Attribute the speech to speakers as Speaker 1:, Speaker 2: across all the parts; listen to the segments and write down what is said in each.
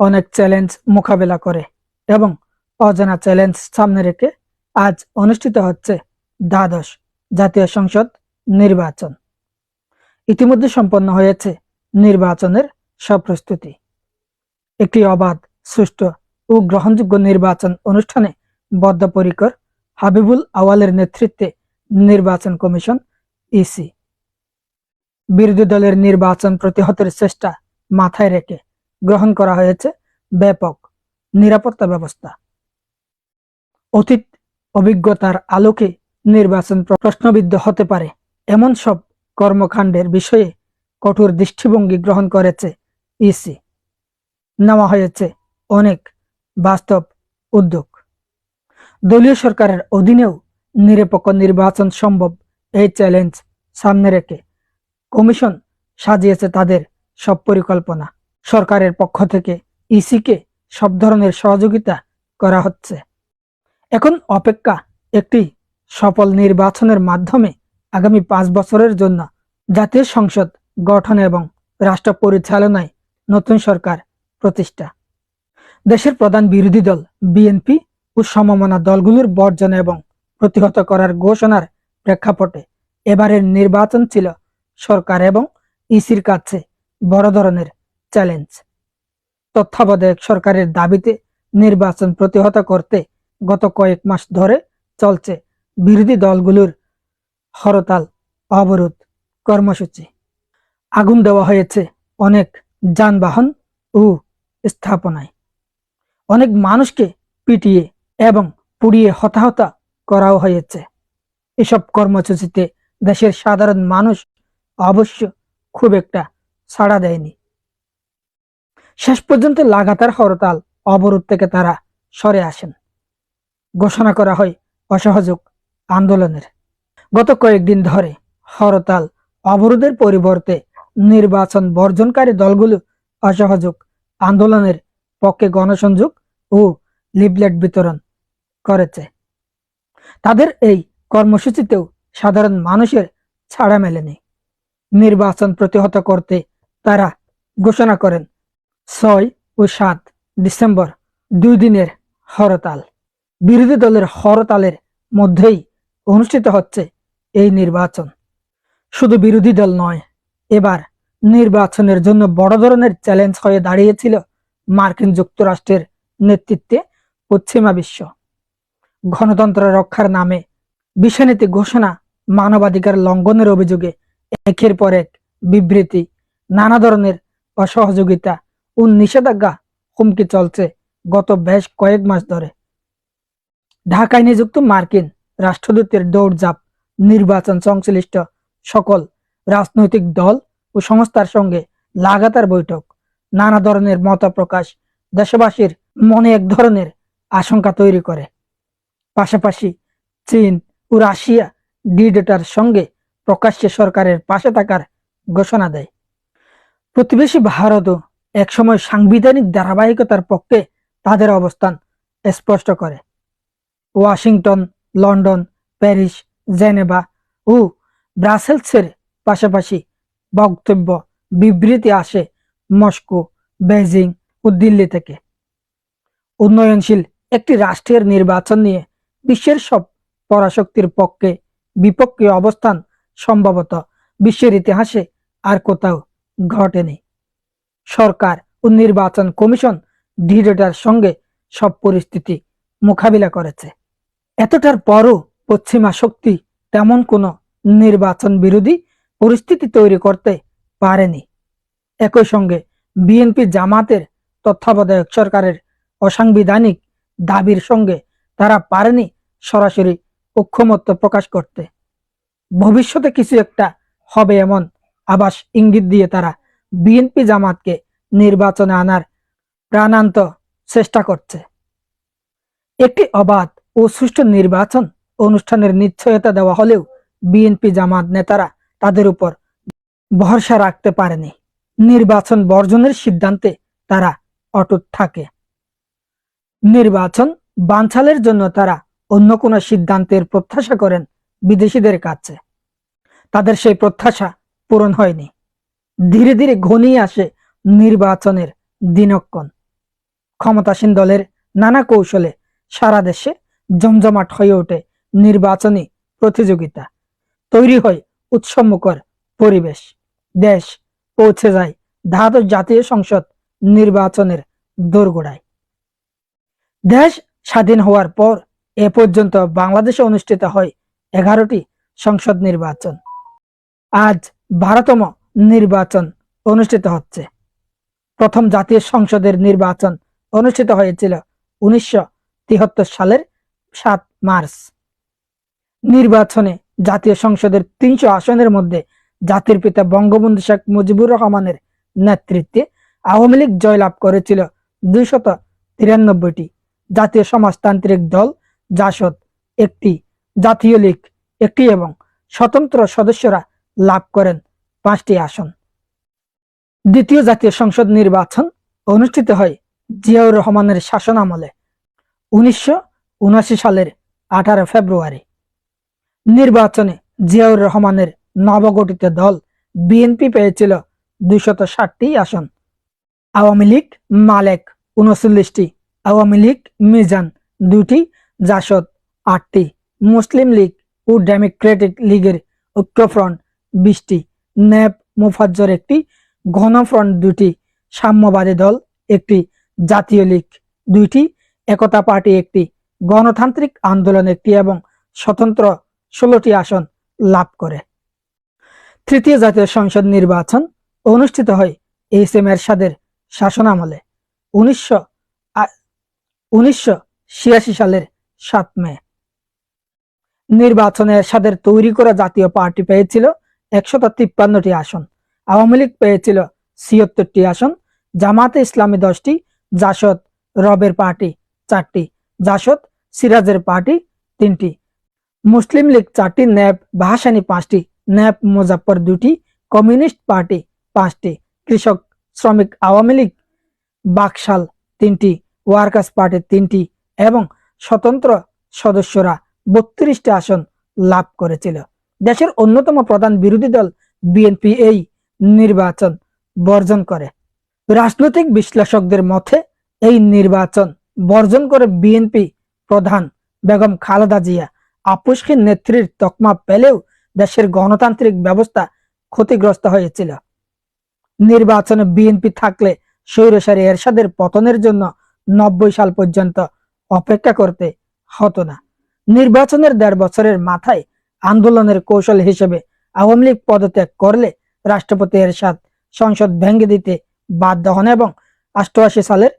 Speaker 1: অনেক চ্যালেঞ্জ মোকাবেলা করে এবং অজানা চ্যালেঞ্জ সামনে রেখে আজ অনুষ্ঠিত হচ্ছে দ্বাদশ জাতীয় সংসদ নির্বাচন। ইতিমধ্যে সম্পন্ন হয়েছে নির্বাচনের সব প্রস্তুতি। একটি অবাধ, সুষ্ঠু ও গ্রহণযোগ্য নির্বাচন অনুষ্ঠানে বদ্ধপরিকর হাবিবুল আওয়ালের নেতৃত্বে নির্বাচন কমিশন ইসি। বিরোধী দলের নির্বাচন প্রতিহতের চেষ্টা মাথায় রেখে গ্রহণ করা হয়েছে ব্যাপক নিরাপত্তা ব্যবস্থা। অতীত অভিজ্ঞতার আলোকে নির্বাচন প্র- প্রশ্নবিদ্ধ হতে পারে। এমন সব কর্মকাণ্ডের বিষয়ে কঠোর দৃষ্টিভঙ্গি গ্রহণ করেছে ইসি। নেওয়া হয়েছে অনেক বাস্তব উদ্যোগ। দলীয় সরকারের অধীনেও নিরপেক্ষ নির্বাচন সম্ভব এই চ্যালেঞ্জ সামনে রেখে কমিশন সাজিয়েছে তাদের সব পরিকল্পনা। সরকারের পক্ষ থেকে ইসিকে সব ধরনের সহযোগিতা করা হচ্ছে। এখন অপেক্ষা একটি সফল নির্বাচনের মাধ্যমে আগামী পাঁচ বছরের জন্য জাতীয় সংসদ গঠন এবং রাষ্ট্র পরিচালনায় নতুন সরকার প্রতিষ্ঠা। দেশের প্রধান বিরোধী দল বিএনপি ও সমমনা দলগুলোর বর্জন এবং প্রতিহত করার ঘোষণার প্রেক্ষাপটে এবারের নির্বাচন ছিল সরকার এবং ইসির কাছে বড় ধরনের চ্যালেঞ্জ। তত্ত্বাবধায়ক সরকারের দাবিতে নির্বাচন প্রতিহত করতে গত কয়েক মাস ধরে চলছে বিরোধী দলগুলোর হরতাল অবরোধ কর্মসূচি। আগুন দেওয়া হয়েছে অনেক যানবাহন ও স্থাপনায়। অনেক মানুষকে পিটিয়ে এবং পুড়িয়ে হতাহতা করাও হয়েছে। এসব কর্মসূচিতে দেশের সাধারণ মানুষ অবশ্য খুব একটা সাড়া দেয়নি। শেষ পর্যন্ত লাগাতার হরতাল অবরোধ থেকে তারা সরে আসেন। ঘোষণা করা হয় অসহযোগ আন্দোলনের। গত কয়েকদিন ধরে হরতাল অবরোধের পরিবর্তে নির্বাচন বর্জনকারী দলগুলো অসহযোগ আন্দোলনের পক্ষে গণসংযোগ ও লিফলেট বিতরণ করেছে। তাদের এই কর্মসূচিতেও সাধারণ মানুষের ছাড়া মেলেনি। নির্বাচন প্রতিহত করতে তারা ঘোষণা করেন ছয় ও সাত ডিসেম্বর দুই দিনের হরতাল। বিরোধী দলের হরতালের মধ্যেই অনুষ্ঠিত হচ্ছে এই নির্বাচন। শুধু বিরোধী দল নয়, এবার নির্বাচনের জন্য বড় ধরনের চ্যালেঞ্জ হয়ে দাঁড়িয়েছিল মার্কিন যুক্তরাষ্ট্রের নেতৃত্বে পশ্চিমা বিশ্ব। গণতন্ত্র রক্ষার নামে বিষয়নীতি ঘোষণা মানবাধিকার লঙ্ঘনের অভিযোগে একের পর এক বিবৃতি, নানা ধরনের অসহযোগিতা ও নিষেধাজ্ঞা হুমকি চলছে গত বেশ কয়েক মাস ধরে। ঢাকায় নিযুক্ত মার্কিন রাষ্ট্রদূতের দৌড়ঝাঁপ, নির্বাচন সংশ্লিষ্ট সকল রাজনৈতিক দল ও সংস্থার সঙ্গে লাগাতার বৈঠক, নানা ধরনের মত প্রকাশ দেশবাসীর মনে এক ধরনের আশঙ্কা তৈরি করে। পাশাপাশি চীন ও রাশিয়া ডিডেটার সঙ্গে প্রকাশ্যে সরকারের পাশে থাকার ঘোষণা দেয়। প্রতিবেশী ভারতও একসময় সাংবিধানিক ধারাবাহিকতার পক্ষে তাদের অবস্থান স্পষ্ট করে। ওয়াশিংটন, লন্ডন, প্যারিস, জেনেভা ও ব্রাসেলসের পাশাপাশি বক্তব্য বিবৃতি আসে মস্কো বেজিং ও দিল্লি থেকে। উন্নয়নশীল একটি রাষ্ট্রের নির্বাচন নিয়ে বিশ্বের সব পরাশক্তির পক্ষে বিপক্ষে অবস্থান সম্ভবত বিশ্বের ইতিহাসে আর কোথাও ঘটেনি। সরকার ও নির্বাচন কমিশন ডিডেটার সঙ্গে সব পরিস্থিতি মোকাবিলা করেছে। এতটার পরও পশ্চিমা শক্তি তেমন কোনো নির্বাচন বিরোধী পরিস্থিতি তৈরি করতে পারেনি। একই সঙ্গে বিএনপি জামাতের তত্ত্বাবধায়ক সরকারের অসাংবিধানিক দাবির সঙ্গে তারা পারেনি সরাসরি অক্ষমত্ব প্রকাশ করতে। ভবিষ্যতে কিছু একটা হবে এমন আবাস ইঙ্গিত দিয়ে তারা বিএনপি জামাতকে নির্বাচনে আনার প্রাণান্ত চেষ্টা করছে। একটি অবাধ ও সুষ্ঠু নির্বাচন অনুষ্ঠানের নিশ্চয়তা দেওয়া হলেও বিএনপি জামাত নেতারা তাদের উপর ভরসা রাখতে পারেনি। নির্বাচন বর্জনের সিদ্ধান্তে তারা অটুট থাকে। নির্বাচন বানচালের জন্য তারা অন্য কোনো সিদ্ধান্তের প্রত্যাশা করেন বিদেশিদের কাছে। তাদের সেই প্রত্যাশা পূরণ হয়নি। ধীরে ধীরে ঘনিয়ে আসে নির্বাচনের দিনক্ষণ। ক্ষমতাসীন দলের নানা কৌশলে সারা দেশে জমজমাট হয়ে ওঠে নির্বাচনী প্রতিযোগিতা। তৈরি হয় উৎসবমুখর পরিবেশ। দেশ পৌঁছে যায় দ্বাদশ জাতীয় সংসদ নির্বাচনের দোরগোড়ায়। দেশ স্বাধীন হওয়ার পর এ পর্যন্ত বাংলাদেশে অনুষ্ঠিত হয় এগারোটি সংসদ নির্বাচন। আজ বারোতম নির্বাচন অনুষ্ঠিত হচ্ছে। প্রথম জাতীয় সংসদের নির্বাচন অনুষ্ঠিত হয়েছিল উনিশশো সালের সাত মার্চ। নির্বাচনে জাতীয় সংসদের তিনশো আসনের মধ্যে জাতির পিতা বঙ্গবন্ধু শেখ মুজিবুর রহমানের নেতৃত্বে আওয়ামী লীগ জয়লাভ করেছিল দুইশত তিরানব্বইটি। জাতীয় সমাজতান্ত্রিক দল জাসদ একটি, জাতীয় লীগ একটি এবং স্বতন্ত্র সদস্যরা লাভ করেন পাঁচটি আসন। দ্বিতীয় জাতীয় সংসদ নির্বাচন অনুষ্ঠিত হয় জিয়াউর রহমানের শাসন আমলে উনিশশো উনআশি সালের আঠারো ফেব্রুয়ারি। নির্বাচনে জিয়াউর রহমানের নবগঠিত দল বিএনপি পেয়েছিল দুইশত ষাটটি আসন। আওয়ামী লীগ মালেক উনচল্লিশটি, আওয়ামী লীগ মিজান দুটি জাসদ আটটি, মুসলিম লীগ ও ডেমোক্রেটিক লীগের ঐক্যফ্রন্ট বিশটি। ন্যাপ মুফাজ্জর একটি গণফ্রন্ট দুটি সাম্যবাদী দল, একটি জাতীয় লীগ দুইটি, একতা পার্টি একটি। গণতান্ত্রিক আন্দোলন একটি এবং স্বতন্ত্র ষোলোটি আসন লাভ করে। তৃতীয় জাতীয় সংসদ নির্বাচন অনুষ্ঠিত হয় এইচ এম এরশাদের শাসনামলে। উনিশশো উনিশশো সালের সাত মে। নির্বাচনে এরশাদের তৈরি করা জাতীয় পার্টি পেয়েছিল তিপ্পান্নটি আসন। আওয়ামী লীগ পেয়েছিল ছিয়ত্তরটি আসন। জামাতে ইসলামী দশটি, জাসদ রবের পার্টি চারটি, জাসদ সিরাজের পার্টি তিনটি। মুসলিম লীগ চারটি, ন্যাব ভাসানি পাঁচটি ন্যাপ মুজাফর দুটি, কমিউনিস্ট পার্টি পাঁচটি, কৃষক শ্রমিক আওয়ামী লীগ বাকশাল তিনটি, ওয়ার্কার্স পার্টি তিনটি এবং স্বতন্ত্র সদস্যরা বত্রিশটি আসন লাভ করেছিল। দেশের অন্যতম প্রধান বিরোধী দল বিএনপি এই নির্বাচন বর্জন করে। রাজনৈতিক বিশ্লেষকদের মতে, এই নির্বাচন বর্জন করে বিএনপি প্রধান বেগম খালেদা জিয়া আপুসকে নেত্রীর তকমা পেলেও দেশের গণতান্ত্রিক ব্যবস্থা ক্ষতিগ্রস্ত হয়েছিল। নির্বাচনে বিএনপি থাকলে স্বৈরসারী এরশাদের পতনের জন্য নব্বই সাল পর্যন্ত অপেক্ষা করতে হতো না। নির্বাচনের দেড় বছরের মাথায় আন্দোলনের কৌশল হিসেবে আওয়ামী লীগ পদত্যাগ করলে রাষ্ট্রপতি এরশাদ সংসদ ভেঙে দিতে বাধ্য হন এবং অষ্টআশি সালের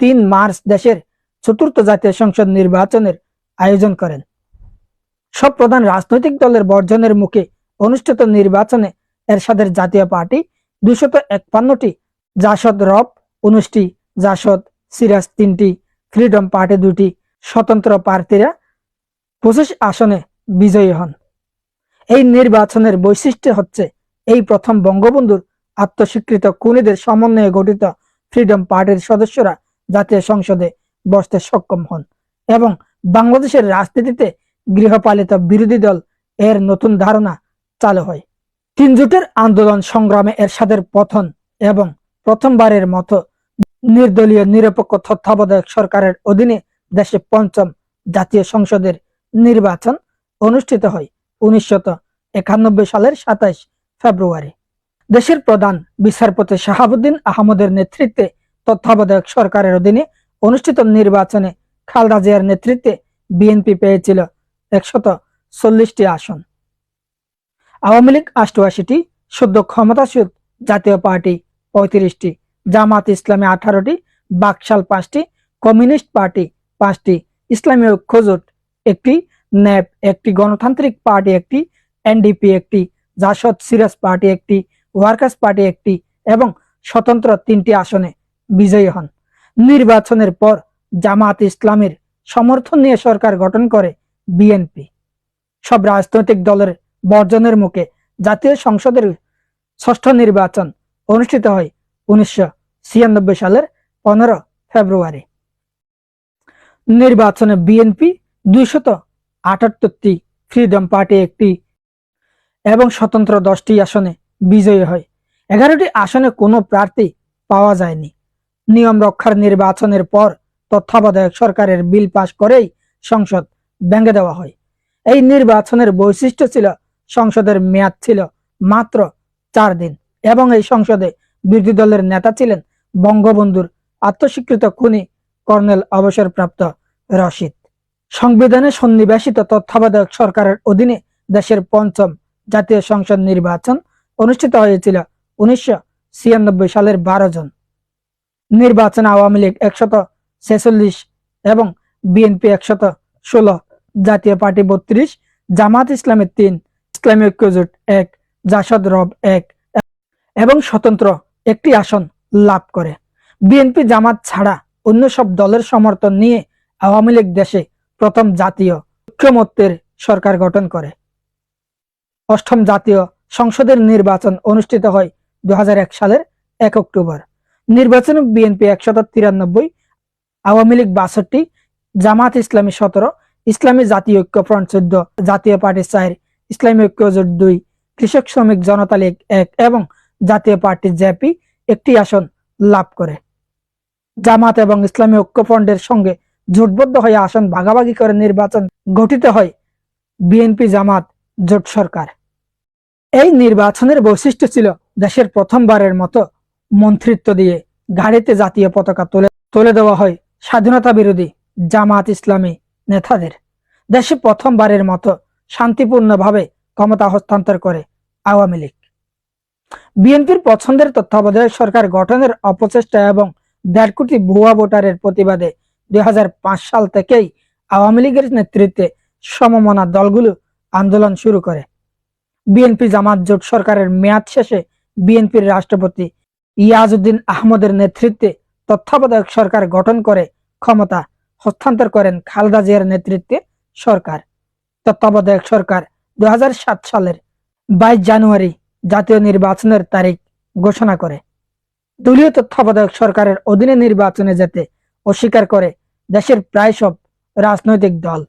Speaker 1: তিন মার্চ দেশের চতুর্থ জাতীয় সংসদ নির্বাচনের আয়োজন করেন। সব প্রধান রাজনৈতিক দলের বর্জনের মুখে অনুষ্ঠিত নির্বাচনে এরশাদের জাতীয় পার্টি দুশত একপান্নটি জাসদ রব, উনিশটি জাসদ সিরাজ, তিনটি ফ্রিডম পার্টি দুটি স্বতন্ত্র প্রার্থীরা পঁচিশ আসনে বিজয়ী হন। এই নির্বাচনের বৈশিষ্ট্য হচ্ছে এই প্রথম বঙ্গবন্ধুর আত্মস্বীকৃত কুনিদের সমন্বয়ে গঠিত ফ্রিডম পার্টির সদস্যরা জাতীয় সংসদে বসতে সক্ষম হন এবং বাংলাদেশের রাজনীতিতে গৃহপালিত বিরোধী দল এর নতুন ধারণা চালু হয়। তিন জোটের আন্দোলন সংগ্রামে এরশাদের পথন এবং প্রথমবারের মতো নির্দলীয় নিরপেক্ষ তত্ত্বাবধায়ক সরকারের অধীনে দেশে পঞ্চম জাতীয় সংসদের নির্বাচন অনুষ্ঠিত হয় উনিশশত সালের সাতাইশ ফেব্রুয়ারি। দেশের প্রধান বিচারপতি শাহাবুদ্দিন আহমদের নেতৃত্বে তত্ত্বাবধায়ক সরকারের অধীনে অনুষ্ঠিত নির্বাচনে খালদা জিয়ার নেতৃত্বে বিএনপি পেয়েছিল একশত চল্লিশটি আসন। আওয়ামী লীগ অষ্টআশিটি সদ্য ক্ষমতাসীন জাতীয় পার্টি পঁয়ত্রিশটি, জামাত ইসলামী আঠারোটি, বাকশাল পাঁচটি, কমিউনিস্ট পার্টি পাঁচটি, ইসলামী ঐক্যজোট একটি ন্যাপ একটি গণতান্ত্রিক পার্টি একটি, এনডিপি একটি, জাসদ সিরাজ পার্টি একটি, ওয়ার্কার্স পার্টি একটি এবং স্বতন্ত্র তিনটি আসনে বিজয়ী হন। নির্বাচনের পর জামাত ইসলামের সমর্থন নিয়ে সরকার গঠন করে বিএনপি। সব রাজনৈতিক দলের বর্জনের মুখে জাতীয় সংসদের ষষ্ঠ নির্বাচন অনুষ্ঠিত হয় উনিশশো ছিয়ানব্বই সালের পনেরো ফেব্রুয়ারি। নির্বাচনে বিএনপি দুইশত আটাত্তরটি ফ্রিডম পার্টি একটি এবং স্বতন্ত্র দশটি আসনে বিজয়ী হয়। এগারোটি আসনে কোনো প্রার্থী পাওয়া যায়নি। নিয়ম রক্ষার নির্বাচনের পর তত্ত্বাবধায়ক সরকারের বিল পাশ করেই সংসদ ভেঙে দেওয়া হয়। এই নির্বাচনের বৈশিষ্ট্য ছিল, সংসদের মেয়াদ ছিল মাত্র চার দিন এবং এই সংসদে বিরোধী দলের নেতা ছিলেন বঙ্গবন্ধুর আত্মস্বীকৃত খুনি কর্নেল অবসরপ্রাপ্ত রশিদ। সংবিধানে সন্নিবেশিত তত্ত্বাবধায়ক সরকারের অধীনে দেশের পঞ্চম জাতীয় সংসদ নির্বাচন অনুষ্ঠিত হয়েছিল উনিশশো ছিয়ানব্বই সালের বারো জন। নির্বাচন আওয়ামী লীগ একশত ছেচল্লিশ এবং বিএনপি একশত ষোলো, জাতীয় পার্টি বত্রিশ, জামাত ইসলামের তিন, ইসলামী ঐক্যজোট এক, জাসদ রব এক এবং স্বতন্ত্র একটি আসন লাভ করে। বিএনপি জামাত ছাড়া অন্য সব দলের সমর্থন নিয়ে আওয়ামী লীগ দেশে প্রথম জাতীয় ঐক্যমত্যের সরকার গঠন করে। অষ্টম জাতীয় সংসদের নির্বাচন অনুষ্ঠিত হয় দু হাজার এক সালের এক অক্টোবর। নির্বাচনে বিএনপি একশত তিরানব্বই, আওয়ামী লীগ বাষট্টি, জামাত ইসলামী সতেরো, ইসলামী জাতীয় ঐক্য ফ্রন্ট চোদ্দ, জাতীয় পার্টি চার, ইসলামী ঐক্য জোট দুই, কৃষক শ্রমিক জনতা লীগ এক এবং জাতীয় পার্টি জেপি একটি আসন লাভ করে। জামাত এবং ইসলামী ঐক্য ফ্রন্টের সঙ্গে জোটবদ্ধ হয়ে আসন, ভাগাভাগি করে নির্বাচন গঠিত হয় বিএনপি জামাত, জোট সরকার। এই নির্বাচনের বৈশিষ্ট্য ছিল দেশের প্রথমবারের মতো মন্ত্রিত্ব দিয়ে গাড়িতে জাতীয় পতাকা তুলে তুলে দেওয়া হয় স্বাধীনতা বিরোধী জামাত ইসলামী নেতাদের। দেশে প্রথমবারের মতো শান্তিপূর্ণভাবে ক্ষমতা হস্তান্তর করে আওয়ামী লীগ। বিএনপির পছন্দের তত্ত্বাবধায়ক সরকার গঠনের অপচেষ্টা এবং দেড় কোটি ভুয়া ভোটারের প্রতিবাদে দুই হাজার পাঁচ সাল থেকেই আওয়ামী লীগের নেতৃত্বে সমমনা দলগুলো আন্দোলন শুরু করে। বিএনপি জামাত জোট সরকারের মেয়াদ শেষে বিএনপির রাষ্ট্রপতি ইয়াজউদ্দিন আহমদের নেতৃত্বে তত্ত্বাবধায়ক সরকার গঠন করে ক্ষমতা হস্তান্তর করেন খালেদা জিয়ার নেতৃত্বে সরকার। তত্ত্বাবধায়ক সরকার দুই হাজার সাত সালের বাইশ জানুয়ারি জাতীয় নির্বাচনের তারিখ ঘোষণা করে। দলীয় তত্ত্বাবধায়ক সরকারের অধীনে নির্বাচনে যেতে অস্বীকার করে দেশের প্রায় সব রাজনৈতিক দল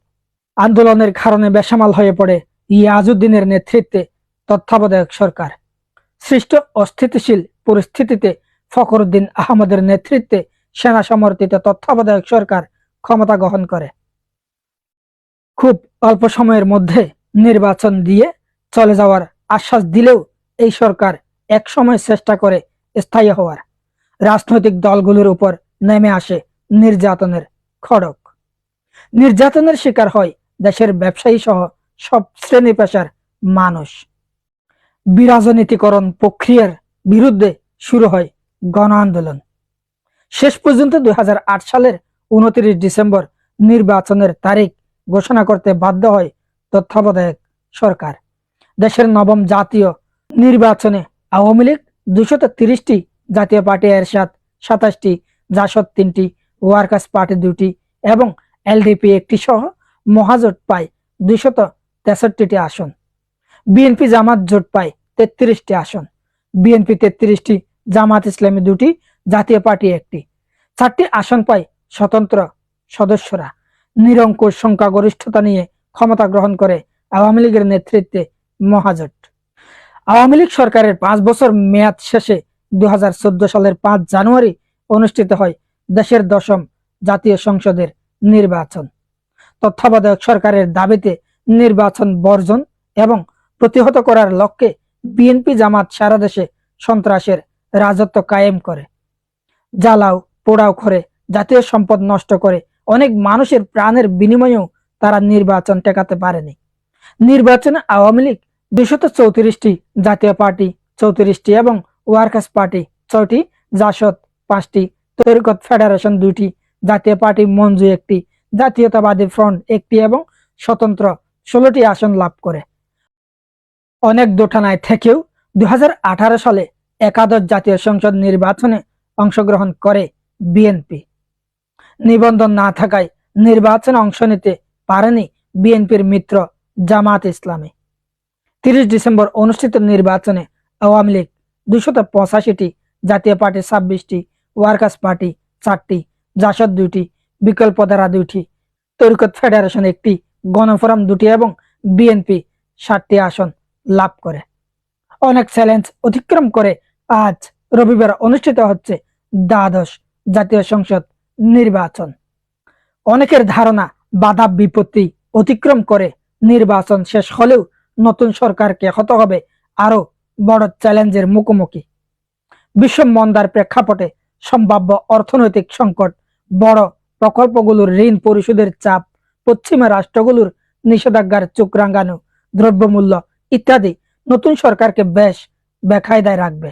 Speaker 1: আন্দোলনের কারণে বেসামাল হয়ে পড়ে ইয়াজউদ্দিনের নেতৃত্বে তত্ত্বাবধায়ক সরকার। সৃষ্ট অস্থিতিশীল পরিস্থিতিতে ফখরুদ্দিন আহমদের নেতৃত্বে সেনা সমর্থিত তত্ত্বাবধায়ক সরকার ক্ষমতা গ্রহণ করে। খুব অল্প সময়ের মধ্যে নির্বাচন দিয়ে চলে যাওয়ার আশ্বাস দিলেও এই সরকার এক সময় চেষ্টা করে স্থায়ী হওয়ার। রাজনৈতিক দলগুলোর উপর নেমে আসে নির্যাতনের খড়ক নির্যাতনের শিকার হয় দেশের ব্যবসায়ী সহ সব শ্রেণি পেশার মানুষ। বিরাজনীতিকরণ প্রক্রিয়ার বিরুদ্ধে শুরু হয় গণ আন্দোলন। শেষ পর্যন্ত দুই সালের উনত্রিশ ডিসেম্বর নির্বাচনের তারিখ ঘোষণা করতে বাধ্য হয় তত্ত্বাবধায়ক সরকার। দেশের নবম জাতীয় নির্বাচনে আওয়ামী লীগ দুশত তিরিশটি জাতীয় পার্টি এরশাদ, সাতাশটি জাসদ, তিনটি ওয়ার্কার্স পার্টি দুটি এবং এলডিপি একটি সহ মহাজোট পায় দুইশত তেষট্টিটি আসন। বিএনপি জামাত জোট পায় তেত্রিশটি আসন। বিএনপি তেত্রিশটি, জামাত ইসলামী দুটি জাতীয় পার্টি একটি। চারটি আসন পায় স্বতন্ত্র সদস্যরা। নিরঙ্কুশ সংখ্যাগরিষ্ঠতা নিয়ে ক্ষমতা গ্রহণ করে আওয়ামী লীগের নেতৃত্বে মহাজোট। আওয়ামী লীগ সরকারের পাঁচ বছর মেয়াদ শেষে দু হাজার চোদ্দ সালের পাঁচ জানুয়ারি অনুষ্ঠিত হয় দেশের দশম জাতীয় সংসদের নির্বাচন। তত্ত্বাবধায়ক সরকারের দাবিতে নির্বাচন বর্জন এবং প্রতিহত করার লক্ষ্যে বিএনপি জামাত সারা দেশে সন্ত্রাসের রাজত্ব কায়েম করে। জ্বালাও, পোড়াও করে, জাতীয় সম্পদ নষ্ট করে অনেক মানুষের প্রাণের বিনিময়েও তারা নির্বাচন টেকাতে পারেনি। নির্বাচনে আওয়ামী লীগ দুশত চৌত্রিশটি জাতীয় পার্টি, চৌত্রিশটি এবং ওয়ার্কার্স পার্টি, ছয়টি জাসদ, পাঁচটি তৈরিকত ফেডারেশন দুইটি, জাতীয় পার্টি মঞ্জু একটি, জাতীয়তাবাদী ফ্রন্ট একটি এবং স্বতন্ত্র ষোলোটি আসন লাভ করে। অনেক দোটানায় থেকেও দুই সালে একাদশ জাতীয় সংসদ নির্বাচনে অংশগ্রহণ করে বিএনপি। নিবন্ধন না থাকায় নির্বাচনে অংশ নিতে পারেনি বিএনপির মিত্র জামাত ইসলামী। তিরিশ ডিসেম্বর অনুষ্ঠিত নির্বাচনে আওয়ামী লীগ দুশত পঁচাশিটি, জাতীয় পার্টি ছাব্বিশটি ওয়ার্কার্স পার্টি চারটি, জাসদ দুইটি বিকল্প ধারা দুইটি, তরিকত ফেডারেশন একটি, গণফোরাম দুটি এবং বিএনপি ষাটটি আসন লাভ করে। অনেক চ্যালেঞ্জ অতিক্রম করে আজ রবিবার অনুষ্ঠিত হচ্ছে দ্বাদশ জাতীয় সংসদ নির্বাচন। অনেকের ধারণা বাধা বিপত্তি অতিক্রম করে নির্বাচন শেষ হলেও নতুন সরকারকে হতে হবে আরও বড় চ্যালেঞ্জের মুখোমুখি। বিশ্ব মন্দার প্রেক্ষাপটে সম্ভাব্য অর্থনৈতিক সংকট, বড় প্রকল্পগুলোর ঋণ পরিশোধের চাপ, পশ্চিমা রাষ্ট্রগুলোর নিষেধাজ্ঞার চোখ রাঙানো দ্রব্যমূল্য ইত্যাদি নতুন সরকারকে বেশ বেকায়দায় রাখবে।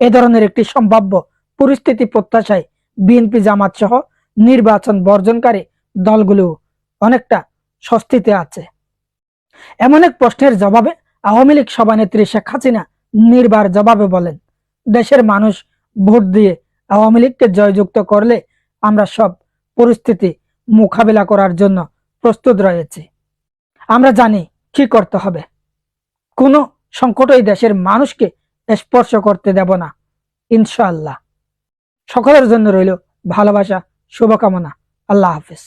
Speaker 1: এ ধরনের একটি সম্ভাব্য পরিস্থিতি প্রত্যাশায় বিএনপি জামাত সহ নির্বাচন বর্জনকারী দলগুলো অনেকটা স্বস্তিতে আছে। এমন এক প্রশ্নের জবাবে আওয়ামী লীগ সভানেত্রী শেখ হাসিনা নির্বার জবাবে বলেন, দেশের মানুষ ভোট দিয়ে আওয়ামী লীগকে জয়যুক্ত করলে আমরা সব পরিস্থিতি মোকাবেলা করার জন্য প্রস্তুত রয়েছে। আমরা জানি কি করতে হবে। কোনো সংকটই দেশের মানুষকে স্পর্শ করতে দেব না, ইনশাআল্লাহ। সকলের জন্য রইল ভালোবাসা, শুভকামনা। আল্লাহ হাফিজ।